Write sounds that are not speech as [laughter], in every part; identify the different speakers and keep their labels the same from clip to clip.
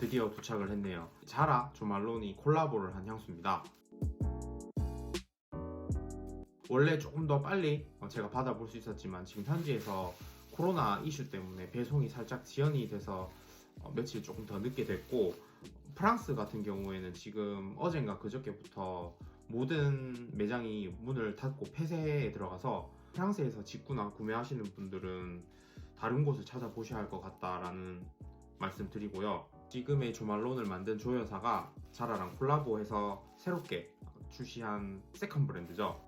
Speaker 1: 드디어 도착을 했네요. 자라 조말론이 콜라보를 한 향수입니다. 원래 조금 더 빨리 어, 제가 받아볼 수 있었지만 지금 현지에서 코로나 이슈 때문에 배송이 살짝 지연이 돼서 어, 며칠 조금 더 늦게 됐고 프랑스 같은 경우에는 지금 어젠가 그저께부터 모든 매장이 문을 닫고 폐쇄에 들어가서 프랑스에서 직구나 구매하시는 분들은 다른 곳을 찾아보셔야 할 것 같다라는 말씀 드리고요. 지금의 조말론을 만든 조여사가 자라랑 콜라보해서 새롭게 출시한 세컨 브랜드죠.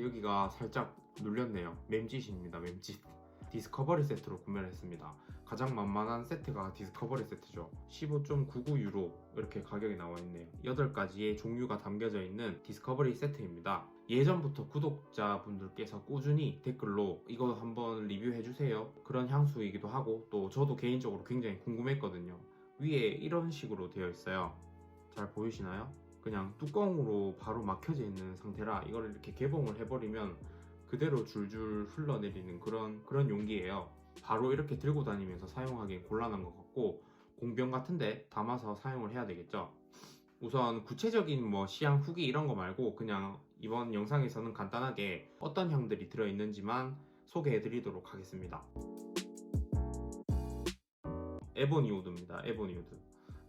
Speaker 1: 여기가 살짝 눌렸네요. mem짓입니다. mem짓. 디스커버리 세트로 구매를 했습니다. 가장 만만한 세트가 디스커버리 세트죠. 15.99 유로 이렇게 가격이 나와 있네요. 8가지의 종류가 담겨져 있는 디스커버리 세트입니다. 예전부터 구독자분들께서 꾸준히 댓글로 이거 한번 리뷰해주세요. 그런 향수이기도 하고 또 저도 개인적으로 굉장히 궁금했거든요. 위에 이런 식으로 되어 있어요. 잘 보이시나요? 그냥 뚜껑으로 바로 막혀져 있는 상태라 이걸 이렇게 개봉을 해버리면 그대로 줄줄 흘러내리는 그런 그런 용기예요. 바로 이렇게 들고 다니면서 사용하기 곤란한 것 같고 공병 같은데 담아서 사용을 해야 되겠죠. 우선 구체적인 뭐 시향 후기 이런 거 말고 그냥 이번 영상에서는 간단하게 어떤 향들이 들어있는지만 소개해드리도록 하겠습니다. 에보니 우드입니다. 에보니 우드.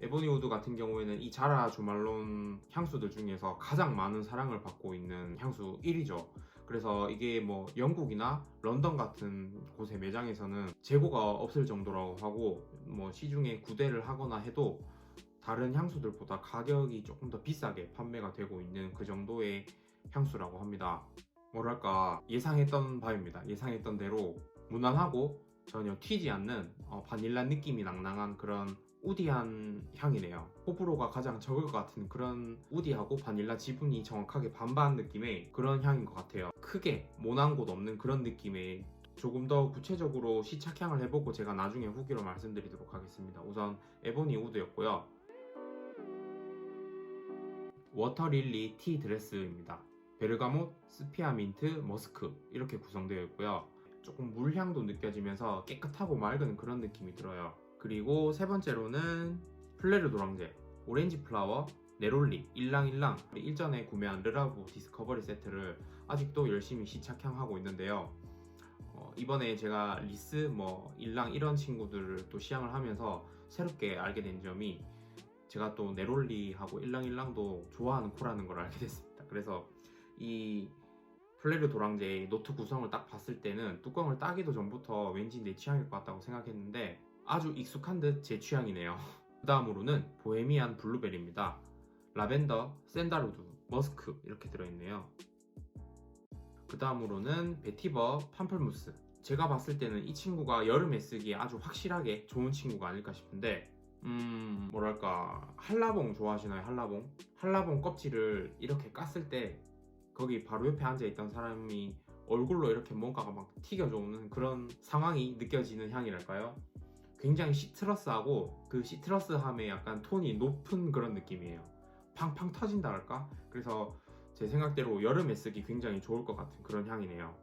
Speaker 1: 에보니 우드 같은 경우에는 이 자라 조말론 향수들 중에서 가장 많은 사랑을 받고 있는 향수 1위죠. 그래서 이게 뭐 영국이나 런던 같은 곳의 매장에서는 재고가 없을 정도라고 하고 뭐 시중에 구대를 하거나 해도 다른 향수들보다 가격이 조금 더 비싸게 판매가 되고 있는 그 정도의 향수라고 합니다. 뭐랄까 예상했던 바입니다. 예상했던 대로 무난하고 전혀 튀지 않는 어, 바닐라 느낌이 낭낭한 그런 우디한 향이네요. 호불호가 가장 적을 것 같은 그런 우디하고 바닐라 지분이 정확하게 반반 느낌의 그런 향인 것 같아요. 크게 모난 곳 없는 그런 느낌의 조금 더 구체적으로 시착향을 해보고 제가 나중에 후기로 말씀드리도록 하겠습니다. 우선 에보니 우드였고요. 워터릴리 티 드레스입니다. 베르가못, 스피아민트, 머스크 이렇게 구성되어 있고요. 조금 물향도 느껴지면서 깨끗하고 맑은 그런 느낌이 들어요. 그리고 세 번째로는 플레르 도랑제, 오렌지 플라워, 네롤리, 일랑일랑 일전에 구매한 르라보 디스커버리 세트를 아직도 열심히 시착향하고 있는데요. 어, 이번에 제가 리스, 뭐 일랑 이런 친구들을 또 시향을 하면서 새롭게 알게 된 점이 제가 또 네롤리하고 일랑일랑도 좋아하는 코라는 걸 알게 됐습니다. 그래서 이 플레르 도랑제의 노트 구성을 딱 봤을 때는 뚜껑을 따기도 전부터 왠지 내 취향일 것 같다고 생각했는데 아주 익숙한 듯 제 취향이네요. [laughs] 그 다음으로는 보헤미안 블루베리입니다. 라벤더, 샌달우드, 머스크 이렇게 들어있네요. 그 다음으로는 베티버 팜플무스. 제가 봤을 때는 이 친구가 여름에 쓰기에 아주 확실하게 좋은 친구가 아닐까 싶은데 음 뭐랄까 한라봉 좋아하시나요 한라봉? 한라봉 껍질을 이렇게 깠을 때 거기 바로 옆에 앉아있던 사람이 얼굴로 이렇게 뭔가가 막 튀겨져 오는 그런 상황이 느껴지는 향이랄까요? 굉장히 시트러스하고 그 시트러스함의 약간 톤이 높은 그런 느낌이에요. 팡팡 터진다 할까? 그래서 제 생각대로 여름에 쓰기 굉장히 좋을 것 같은 그런 향이네요.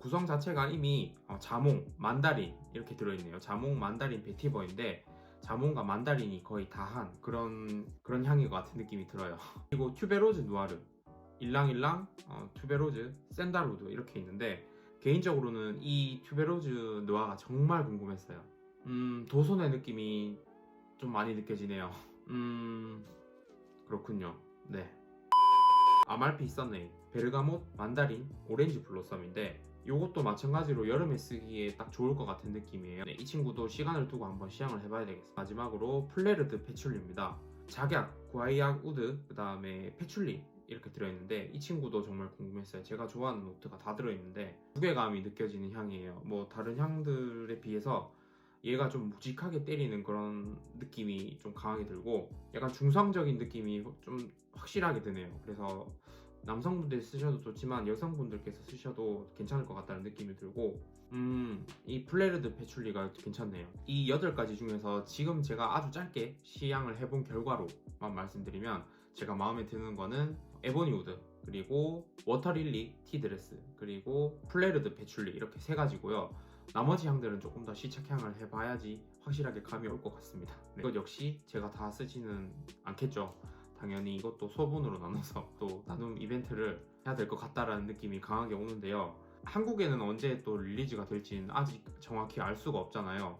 Speaker 1: 구성 자체가 이미 어, 자몽, 만다린 이렇게 들어있네요. 자몽, 만다린, 베티버인데 자몽과 만다린이 거의 다한 그런 그런 향인 것 같은 느낌이 들어요. [laughs] 그리고 튜베로즈 누아르, 일랑일랑, 어, 튜베로즈, 샌달우드 이렇게 있는데 개인적으로는 이 튜베로즈 누아가 정말 궁금했어요. 음, 도손의 느낌이 좀 많이 느껴지네요. 음, 그렇군요. 네. 아말피 썬네일, 베르가못, 만다린, 오렌지 블로썸인데 이것도 마찬가지로 여름에 쓰기에 딱 좋을 것 같은 느낌이에요. 네, 이 친구도 시간을 두고 한번 시향을 해봐야 되겠습니다. 마지막으로 플레르드 페출리입니다. 작약, 구아이악 우드, 그 다음에 페출리 이렇게 들어있는데 이 친구도 정말 궁금했어요. 제가 좋아하는 노트가 다 들어있는데 무게감이 느껴지는 향이에요. 뭐 다른 향들에 비해서 얘가 좀 묵직하게 때리는 그런 느낌이 좀 강하게 들고 약간 중성적인 느낌이 좀 확실하게 드네요. 그래서 남성분들 쓰셔도 좋지만 여성분들께서 쓰셔도 괜찮을 것 같다는 느낌이 들고 음, 이 플레르드 페출리가 괜찮네요. 이 8가지 중에서 지금 제가 아주 짧게 시향을 해본 결과로만 말씀드리면 제가 마음에 드는 거는 에보니 우드 그리고 워터릴리 티드레스 그리고 플레르드 페출리 이렇게 세 가지고요. 나머지 향들은 조금 더 시착향을 해봐야지 확실하게 감이 올 것 같습니다. 네, 이것 역시 제가 다 쓰지는 않겠죠. 당연히 이것도 소분으로 나눠서 [laughs] 또 나눔 이벤트를 해야 될 것 같다라는 느낌이 강하게 오는데요. 한국에는 언제 또 릴리즈가 될지는 아직 정확히 알 수가 없잖아요.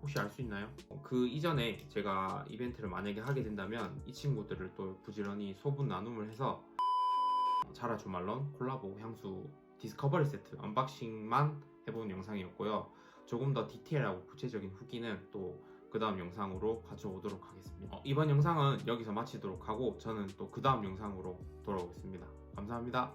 Speaker 1: 혹시 알 수 있나요? 어, 그 이전에 제가 이벤트를 만약에 하게 된다면 이 친구들을 또 부지런히 소분 나눔을 해서 자라 주말런 콜라보 향수 디스커버리 세트 언박싱만 해본 영상이었고요. 조금 더 디테일하고 구체적인 후기는 또 그 다음 영상으로 가져오도록 하겠습니다. 어, 이번 영상은 여기서 마치도록 하고 저는 또 그 다음 영상으로 돌아오겠습니다. 감사합니다.